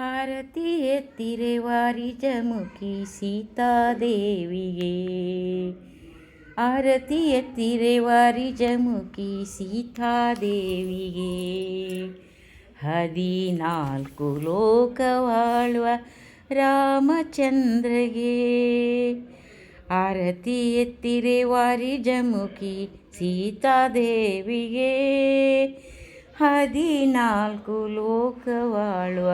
ಆರತಿ ಎತ್ತಿರೆ ವಾರಿಜಮುಖಿ ಸೀತಾದೇವಿಗೆ ಆರತಿ ಎತ್ತಿರೆ ವಾರಿಜಮುಖಿ ಸೀತಾದೇವಿಗೆ ಹದಿನಾಲ್ಕು ಲೋಕವಾಳುವ ರಾಮಚಂದ್ರಗೆ ಆರತಿ ಎತ್ತಿರೆ ವಾರಿಜಮುಖಿ ಸೀತಾದೇವಿಗೆ ಹದಿನಾಲ್ಕು ಲೋಕವಾಳುವ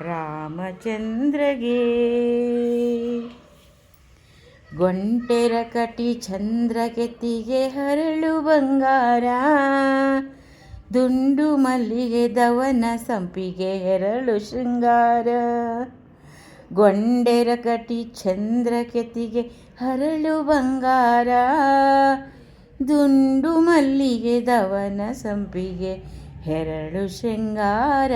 ರಾಮಚಂದ್ರಗೆ. ಗೊಂಟೆರ ಕಟಿ ಚಂದ್ರಗೆತ್ತಿಗೆ ಹರಳು ಬಂಗಾರ. ದುಂಡು ಮಲ್ಲಿಗೆ ದವನ ಸಂಪಿಗೆ ಹೆರಳು ಶೃಂಗಾರ. ಗೊಂಡೆರ ಕಟಿ ಚಂದ್ರಕೆತಿಗೆ ಹರಳು ಬಂಗಾರ. ದುಂಡು ಮಲ್ಲಿಗೆ ದವನ ಸಂಪಿಗೆ ಹೆರಳು ಶೃಂಗಾರ.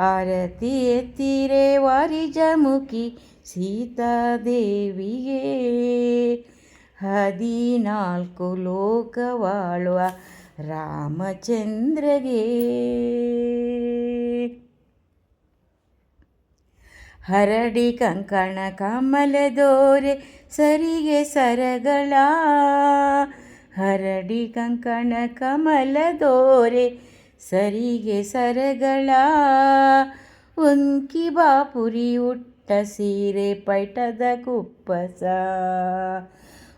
ಆರತಿ ಎತ್ತಿರೆ ವಾರಿಜಮುಖಿ ಸೀತಾದೇವಿಗೆ. ಹದಿನಾಲ್ಕು ಲೋಕವಾಳುವ ರಾಮಚಂದ್ರಗೆ. ಹರಡಿ ಕಂಕಣ ಕಮಲದೋರೆ ಸರಿಗೆ ಸರಗಳ ಹರಡಿ ಕಂಕಣ ಕಮಲದೋರೆ ಸರಿಗೆ ಸರಗಳ. ಒಂಕಿ ಬಾಪುರಿ ಉಟ್ಟ ಸೀರೆ ಪೈಟದ ಕುಪ್ಪಸ.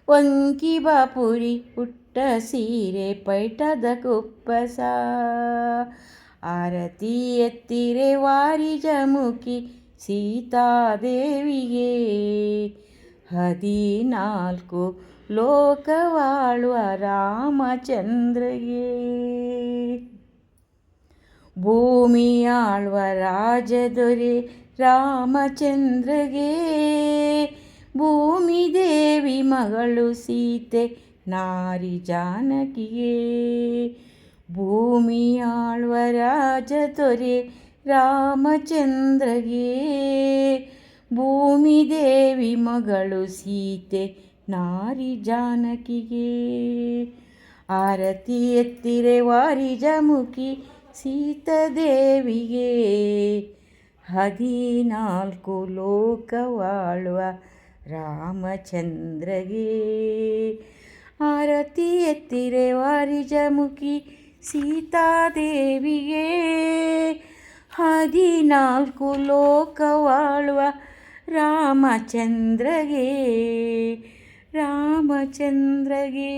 ಒಂಕಿ ಬಾಪುರಿ ಉಟ್ಟ ಸೀರೆ ಪೈಟದ ಕುಪ್ಪಸ. ಆರತಿ ಎತ್ತಿರೆ ವಾರಿಜಮುಖಿ ಸೀತಾದೇವಿಗೆ. ಹದಿನಾಲ್ಕು ಲೋಕವಾಳುವ ರಾಮಚಂದ್ರಗೆ. ಭೂಮಿಯಾಳುವ ರಾಜದೊರೆ ರಾಮಚಂದ್ರಗೆ. ಭೂಮಿ ದೇವಿ ಮಗಳು ಸೀತೆ, ನಾರಿ ಜಾನಕಿಗೆ ರಾಜ ರಾಜದೊರೆ ರಾಮಚಂದ್ರಗೆ. ಭೂಮಿ ದೇವಿ ಮಗಳು ಸೀತೆ, ನಾರಿ ಜಾನಕಿಗೆ ಆರತಿ ಎತ್ತಿರೆ ವಾರಿಜಮುಖಿ ಸೀತಾದೇವಿಗೆ ಹದಿನಾಲ್ಕು ಲೋಕವಾಳುವ ರಾಮಚಂದ್ರಗೆ ಆರತಿ ಎತ್ತಿರೆ ವಾರಿಜಮುಖಿ ಸೀತಾದೇವಿಗೆ ಹದಿನಾಲ್ಕು ಲೋಕವಾಳುವ ರಾಮಚಂದ್ರಗೆ ರಾಮಚಂದ್ರಗೆ